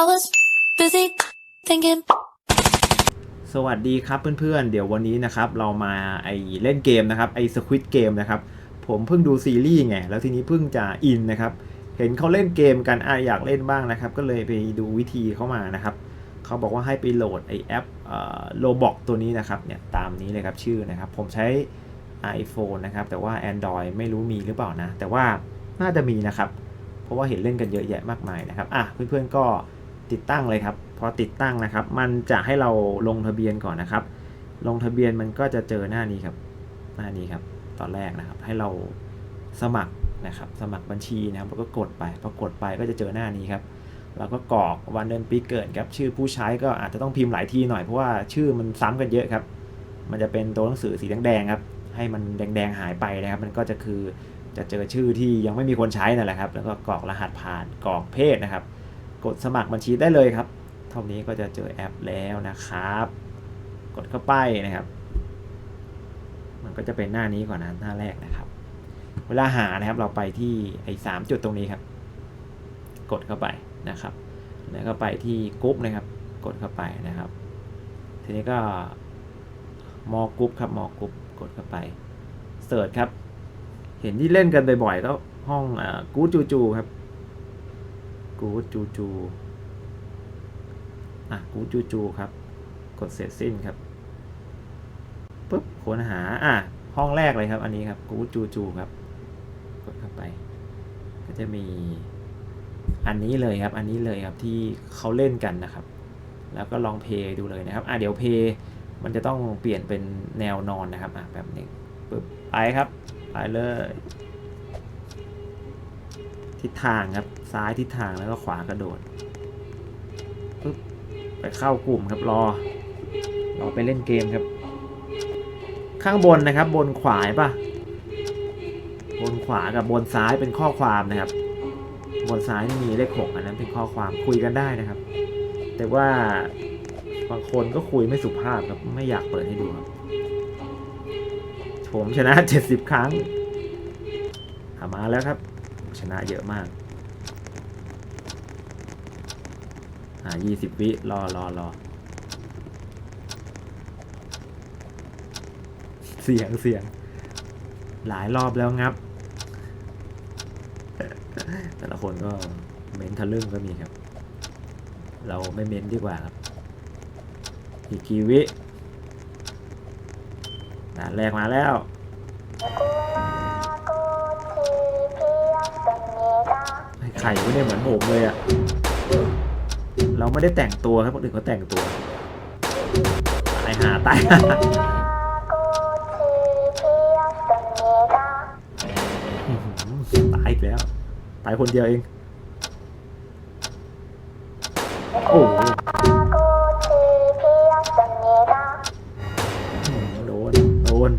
I was busy thinking. สวัสดีครับเพื่อนๆ เดี๋ยววันนี้นะครับเรามาไอเล่นเกมนะครับไอสควิตเกมนะครับผมเพิ่งดูซีรีส์ไงแล้วทีนี้เพิ่งจะอินนะครับเห็นเขาเล่นเกมกันอะอยากเล่นบ้างนะครับก็เลยไปดูวิธีเข้ามานะครับเขาบอกว่าให้ไปโหลดไอแอปโลบอกตัวนี้นะครับเนี่ยตามนี้เลยครับชื่อนะครับผมใช้ iPhone นะครับแต่ว่า Android ไม่รู้มีหรือเปล่านะ แต่ว่าน่าจะมีนะครับ เพราะว่าเห็นเล่นกันเยอะแยะมากมายนะครับอะเพื่อนๆก็ ติดตั้งเลยครับ พอติดตั้งนะครับ มันจะให้เราลงทะเบียนก่อนนะครับ ลงทะเบียนมันก็จะเจอหน้านี้ครับ หน้านี้ครับ ตอนแรกนะครับ ให้เราสมัครนะครับ สมัครบัญชีนะครับแล้วก็กดไป พอกดไปก็จะเจอหน้านี้ครับ เราก็กรอกวันเดือนปีเกิดครับ ชื่อผู้ใช้ก็อาจจะต้องพิมพ์หลายทีหน่อย เพราะว่าชื่อมันซ้ำกันเยอะครับ มันจะเป็นตัวหนังสือสีแดงๆครับ ให้มันแดงๆหายไปนะครับ มันก็จะคือจะเจอชื่อที่ยังไม่มีคนใช้นั่นแหละครับ แล้วก็กรอกรหัสผ่าน กรอกเพศนะครับ กดสมัครบัญชีได้เลยครับ เท่านี้ก็จะเจอแอปแล้วนะครับ กดเข้าไปนะครับ มันก็จะเป็นหน้านี้ก่อนนะหน้าแรกนะครับ เวลาหานะครับเราไปที่ไอ้สามจุดตรงนี้ครับ กดเข้าไปนะครับ แล้วก็ไปที่กรุ๊ปนะครับ กดเข้าไปนะครับ ทีนี้ก็มอกรุ๊ปครับมอกรุ๊ปกดเข้าไปเสิร์ชครับ เห็นที่เล่นกันบ่อยๆก็ห้องกูจูจูครับ กูจูจูอะกูจูจูครับ กดเสร็จสิ้นครับปุ๊บค้นหาอะห้องแรกเลยครับ อันนี้ครับกูจูจูครับ กดเข้าไป ก็จะมีอันนี้เลยครับ อันนี้เลยครับที่เขาเล่นกันนะครับ แล้วก็ลองเพย์ดูเลยนะครับ อะเดี๋ยวเพย์มันจะต้องเปลี่ยนเป็นแนวนอนนะครับ อะแบบนี้ปึ๊บไปครับ ไปเลย ทิศทางครับ ซ้ายทิศทางแล้วก็ขวากระโดดปึ๊บไปเข้ากลุ่มครับรอรอไปเล่นเกมครับ ข้างบนนะครับ บนขวาเห็นปะบนขวากับบนซ้ายเป็นข้อความนะครับ บนซ้ายมีเลขหกอันนั้นเป็นข้อความคุยกันได้นะครับ แต่ว่าบางคนก็คุยไม่สุภาพครับไม่อยากเปิดให้ดูครับผมชนะ 70 ครั้งอามาแล้วครับ ชนะเยอะมาก อ่า20วิ รอรอรอ เสียงเสียง หลายรอบแล้วงับ แต่ละคนก็เม้นทะลึ่งก็มีครับ เราไม่เม้นดีกว่าครับ อีกกี่วิด่านแรกมาแล้ว ไข่ไม่ได้เหมือนผมเลยอะเราไม่ได้แต่งตัวครับคนอื่นเขาแต่งตัวตายหาตายหาตายอีกแล้ว ตายคนเดียวเอง โอ้โหโดน โดน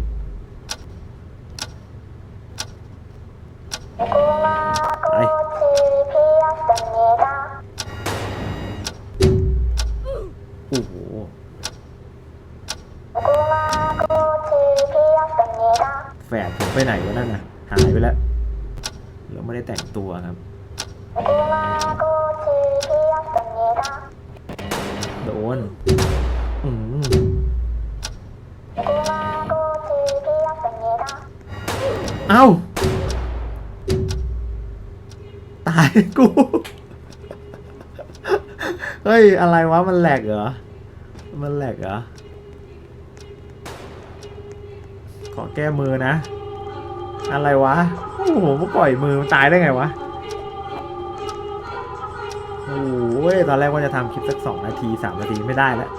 ฝดผมไปไหนวะนั่นน่ะหายไปแล้วเราไม่ได้แต่งตัวครับ โดนอืมเอ้า ตายกู เฮ้ย อะไรวะ มันแหลกเหรอ มันแหลกเหรอ ขอแก้มือนะ อะไรวะ โอ้โหมปล่อยมือมันตายได้ไงวะ โอ้ยตอนแรกว่าจะทำคลิปสักสองนาทีสามนาทีไม่ได้แล้ว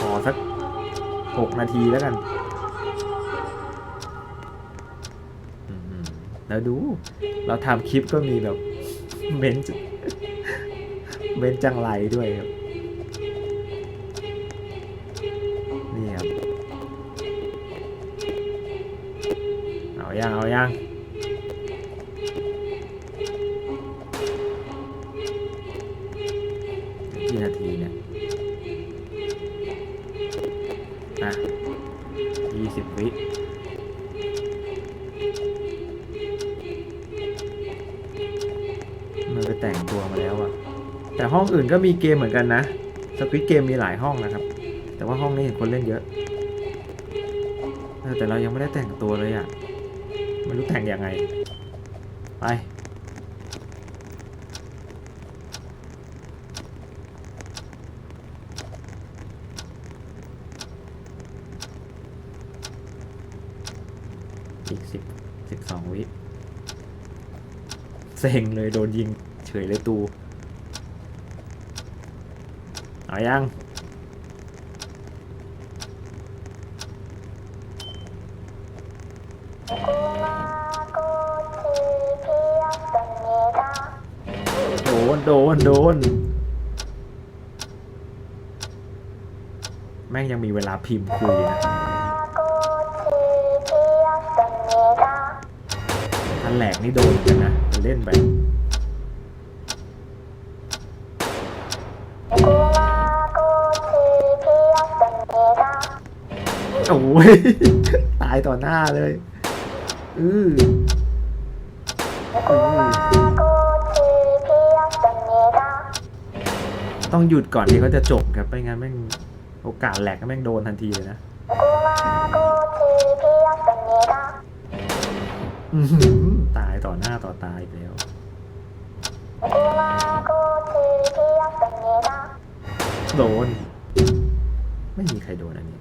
ขอสักหกนาทีแล้วกัน แล้วดู เราทำคลิปก็มีแบบเบนซ์เบนจังไรด้วยครับ ยังเอายังกี่นาทีเนี่ยอะยี่สิบวิมันไปแต่งตัวมาแล้วอะแต่ห้องอื่นก็มีเกมเหมือนกันนะสควิตเกมมีหลายห้องนะครับ แต่ว่าห้องนี้เห็นคนเล่นเยอะแต่เรายังไม่ได้แต่งตัวเลยอะ่ะ ไม่รู้แต่งยังไง ไป อีกสิบสิบสองวิ เซ็งเลยโดนยิงเฉยเลยตู เอายัง นโดนโดน แม่งยังมีเวลาพิมพ์คุยนะอันแหลกนี่โดนกันนะเล่นไปโอ้ยตายต่อหน้าเลย อือ ต้องหยุดก่อนที่เขาจะจบครับไม่งั้นแม่งโอกาสแหลกก็แม่งโดนทันทีเลยนะตายต่อหน้าต่อตาอีกแล้วโดน ไม่มีใครโดนอันนี้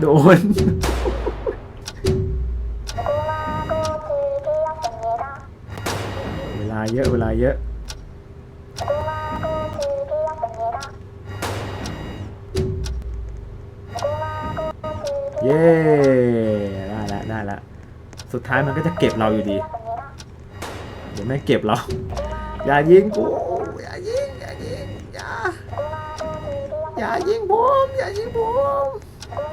โดน เยอะเวลาเยอะ เย้ได้ละได้ละสุดท้ายมันก็จะเก็บเราอยู่ดี เดี๋ยวไม่งเก็บเรา อย่ายิงกู อย่ายิง อย่ายิง อย่า อย่ายิงผม อย่ายิงผม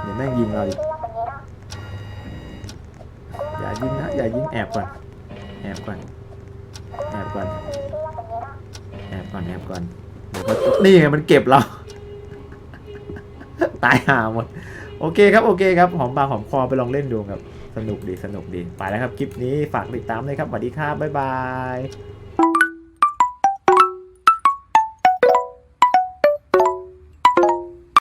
เดี๋ยวแม่งยิงเราอีกอย่ายิงนะ อย่ายิงแอบก่อน แอบก่อน ก่อนแอบก่อนแอบก่อนเดี๋ยวมันนี่ไงมันเก็บเรา ตายห่าหมด โอเคครับโอเคครับหอมปากหอมคอไปลองเล่นดูครับ สนุกดีสนุกดีไปแล้วครับคลิปนี้ฝากติดตามเลยครับสวัสดีครับบ๊ายบาย